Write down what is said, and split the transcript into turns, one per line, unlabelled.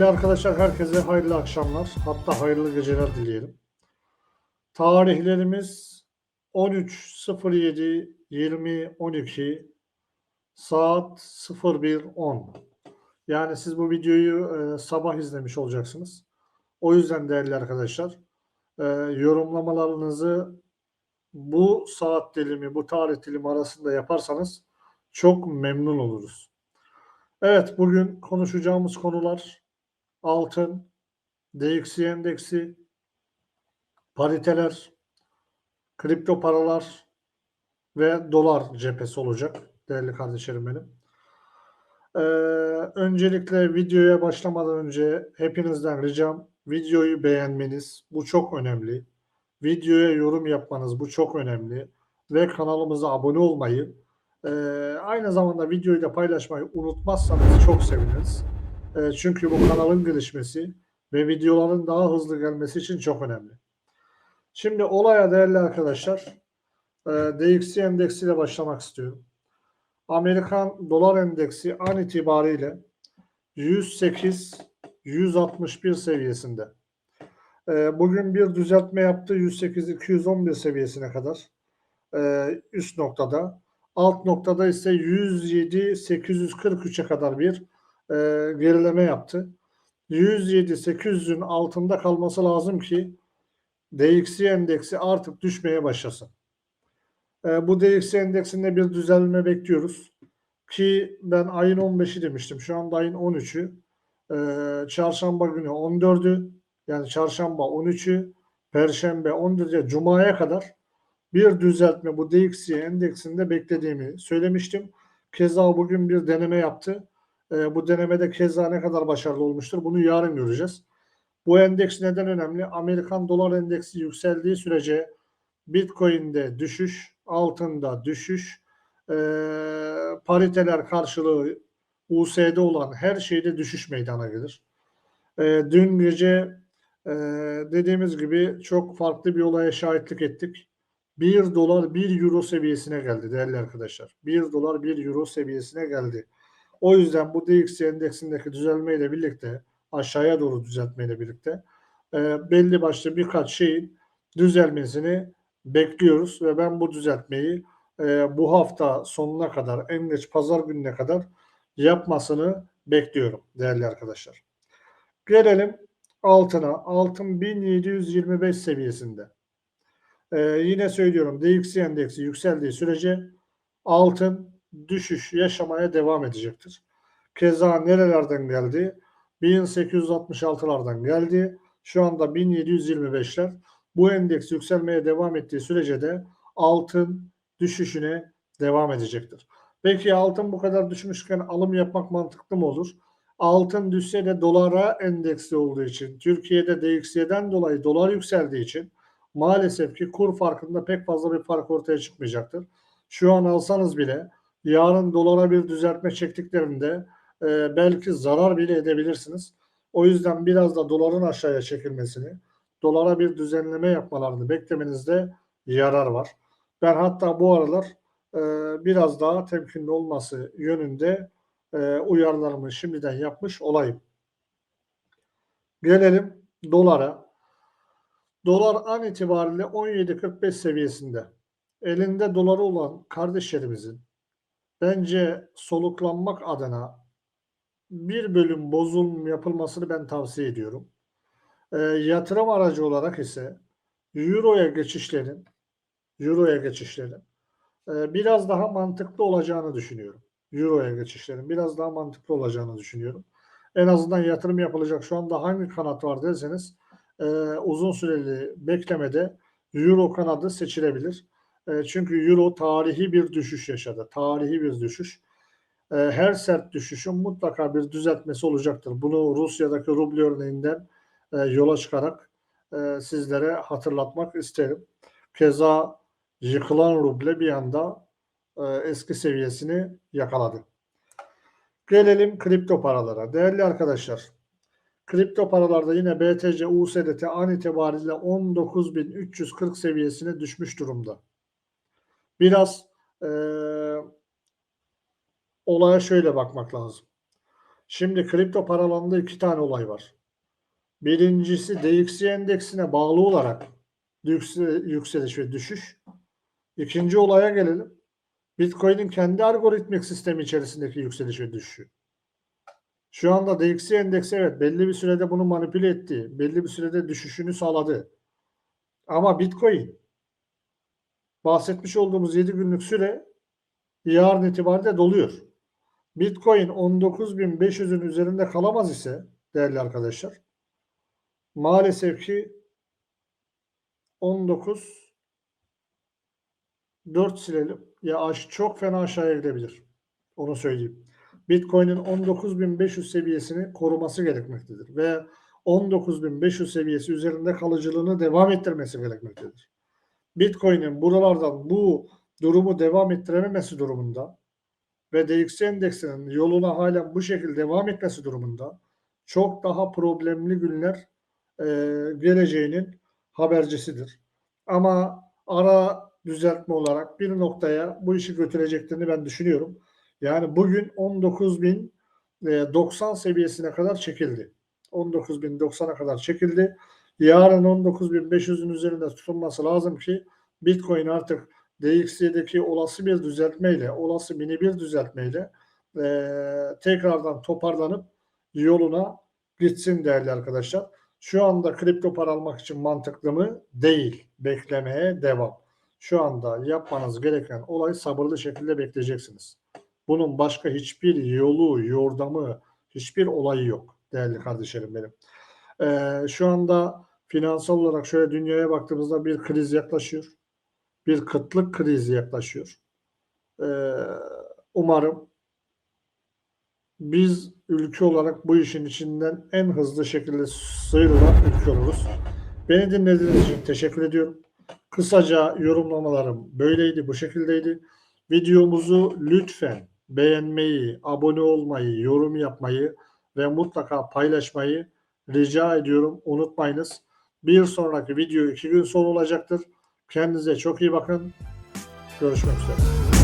Değerli arkadaşlar herkese hayırlı akşamlar hatta hayırlı geceler dileyelim. Tarihlerimiz 13.07 20 12 saat 01.10. Yani siz bu videoyu e, sabah izlemiş olacaksınız. O yüzden değerli arkadaşlar e, yorumlamalarınızı bu saat dilimi, bu tarih dilimi arasında yaparsanız çok memnun oluruz. Evet, bugün konuşacağımız konular altın, DXY endeksi, pariteler, kripto paralar ve dolar cephesi olacak değerli kardeşlerim benim. Ee, öncelikle videoya başlamadan önce hepinizden ricam videoyu beğenmeniz. Bu çok önemli. Videoya yorum yapmanız bu çok önemli. Ve kanalımıza abone olmayı, e, aynı zamanda videoyu da paylaşmayı unutmazsanız çok seviniriz. E, çünkü bu kanalın gelişmesi ve videoların daha hızlı gelmesi için çok önemli. Şimdi olaya değerli arkadaşlar e, DXY endeksiyle başlamak istiyorum. Amerikan dolar endeksi an itibariyle 108 161 seviyesinde. E, bugün bir düzeltme yaptı 108 211 seviyesine kadar e, üst noktada. Alt noktada ise 107 843'e kadar bir e, gerileme yaptı. 107 800'ün altında kalması lazım ki DXY endeksi artık düşmeye başlasın. E, bu DXY endeksinde bir düzelme bekliyoruz. Ki ben ayın 15'i demiştim. Şu anda ayın 13'ü. E, çarşamba günü 14'ü. Yani çarşamba 13'ü. Perşembe 14'e Cuma'ya kadar bir düzeltme bu DXY endeksinde beklediğimi söylemiştim. Keza bugün bir deneme yaptı. E, bu denemede keza ne kadar başarılı olmuştur bunu yarın göreceğiz. Bu endeks neden önemli? Amerikan dolar endeksi yükseldiği sürece Bitcoin'de düşüş, altında düşüş, e, pariteler karşılığı USD olan her şeyde düşüş meydana gelir. E, dün gece e, dediğimiz gibi çok farklı bir olaya şahitlik ettik. 1 dolar 1 euro seviyesine geldi değerli arkadaşlar. 1 dolar 1 euro seviyesine geldi. O yüzden bu DXY endeksindeki düzelmeyle birlikte aşağıya doğru düzeltmeyle birlikte e, belli başlı birkaç şeyin düzelmesini bekliyoruz ve ben bu düzeltmeyi e, bu hafta sonuna kadar en geç pazar gününe kadar yapmasını bekliyorum değerli arkadaşlar. Gelelim altına. Altın 1725 seviyesinde. Ee, yine söylüyorum DXY endeksi yükseldiği sürece altın düşüş yaşamaya devam edecektir. Keza nerelerden geldi? 1866'lardan geldi. Şu anda 1725'ler. Bu endeks yükselmeye devam ettiği sürece de altın düşüşüne devam edecektir. Peki altın bu kadar düşmüşken alım yapmak mantıklı mı olur? Altın düşse de dolara endeksli olduğu için, Türkiye'de DXY'den dolayı dolar yükseldiği için maalesef ki kur farkında pek fazla bir fark ortaya çıkmayacaktır. Şu an alsanız bile yarın dolara bir düzeltme çektiklerinde e, belki zarar bile edebilirsiniz. O yüzden biraz da doların aşağıya çekilmesini, dolara bir düzenleme yapmalarını beklemenizde yarar var. Ben hatta bu aralar e, biraz daha temkinli olması yönünde e, uyarılarımı şimdiden yapmış olayım. Gelelim dolara. Dolar an itibariyle 17.45 seviyesinde. Elinde doları olan kardeşlerimizin bence soluklanmak adına bir bölüm bozulum yapılmasını ben tavsiye ediyorum. E, yatırım aracı olarak ise Euro'ya geçişlerin Euro'ya geçişlerin e, biraz daha mantıklı olacağını düşünüyorum. Euro'ya geçişlerin biraz daha mantıklı olacağını düşünüyorum. En azından yatırım yapılacak şu anda hangi kanat var derseniz e, uzun süreli beklemede Euro kanadı seçilebilir. E, çünkü Euro tarihi bir düşüş yaşadı. Tarihi bir düşüş. E, her sert düşüşün mutlaka bir düzeltmesi olacaktır. Bunu Rusya'daki ruble örneğinden e, yola çıkarak sizlere hatırlatmak isterim. Keza yıkılan ruble bir anda eski seviyesini yakaladı. Gelelim kripto paralara. Değerli arkadaşlar, kripto paralarda yine BTC USDT an itibariyle 19.340 seviyesine düşmüş durumda. Biraz e, olaya şöyle bakmak lazım. Şimdi kripto paralarında iki tane olay var. Birincisi DXY endeksine bağlı olarak yükse- yükseliş ve düşüş. İkinci olaya gelelim. Bitcoin'in kendi algoritmik sistemi içerisindeki yükseliş ve düşüşü. Şu anda DXY endeksi evet belli bir sürede bunu manipüle etti. Belli bir sürede düşüşünü sağladı. Ama Bitcoin bahsetmiş olduğumuz 7 günlük süre yarın itibariyle doluyor. Bitcoin 19.500'ün üzerinde kalamaz ise değerli arkadaşlar maalesef ki 19 4 silelim. Ya aş çok fena aşağıya gidebilir. Onu söyleyeyim. Bitcoin'in 19.500 seviyesini koruması gerekmektedir ve 19.500 seviyesi üzerinde kalıcılığını devam ettirmesi gerekmektedir. Bitcoin'in buralardan bu durumu devam ettirememesi durumunda ve DXY endeksinin yoluna halen bu şekilde devam etmesi durumunda çok daha problemli günler e, geleceğinin habercisidir. Ama ara düzeltme olarak bir noktaya bu işi götüreceklerini ben düşünüyorum. Yani bugün 19.090 seviyesine kadar çekildi. 19.090'a kadar çekildi. Yarın 19.500'ün üzerinde tutulması lazım ki Bitcoin artık DXY'deki olası bir düzeltmeyle, olası mini bir düzeltmeyle e, tekrardan toparlanıp yoluna gitsin değerli arkadaşlar. Şu anda kripto para almak için mantıklı mı? Değil. Beklemeye devam. Şu anda yapmanız gereken olay sabırlı şekilde bekleyeceksiniz. Bunun başka hiçbir yolu, yordamı, hiçbir olayı yok değerli kardeşlerim benim. Ee, şu anda finansal olarak şöyle dünyaya baktığımızda bir kriz yaklaşıyor. Bir kıtlık krizi yaklaşıyor. Ee, umarım biz ülke olarak bu işin içinden en hızlı şekilde sıyrılan ülke oluruz. Beni dinlediğiniz için teşekkür ediyorum. Kısaca yorumlamalarım böyleydi, bu şekildeydi. Videomuzu lütfen beğenmeyi, abone olmayı, yorum yapmayı ve mutlaka paylaşmayı rica ediyorum. Unutmayınız. Bir sonraki video iki gün sonra olacaktır. Kendinize çok iyi bakın. Görüşmek üzere.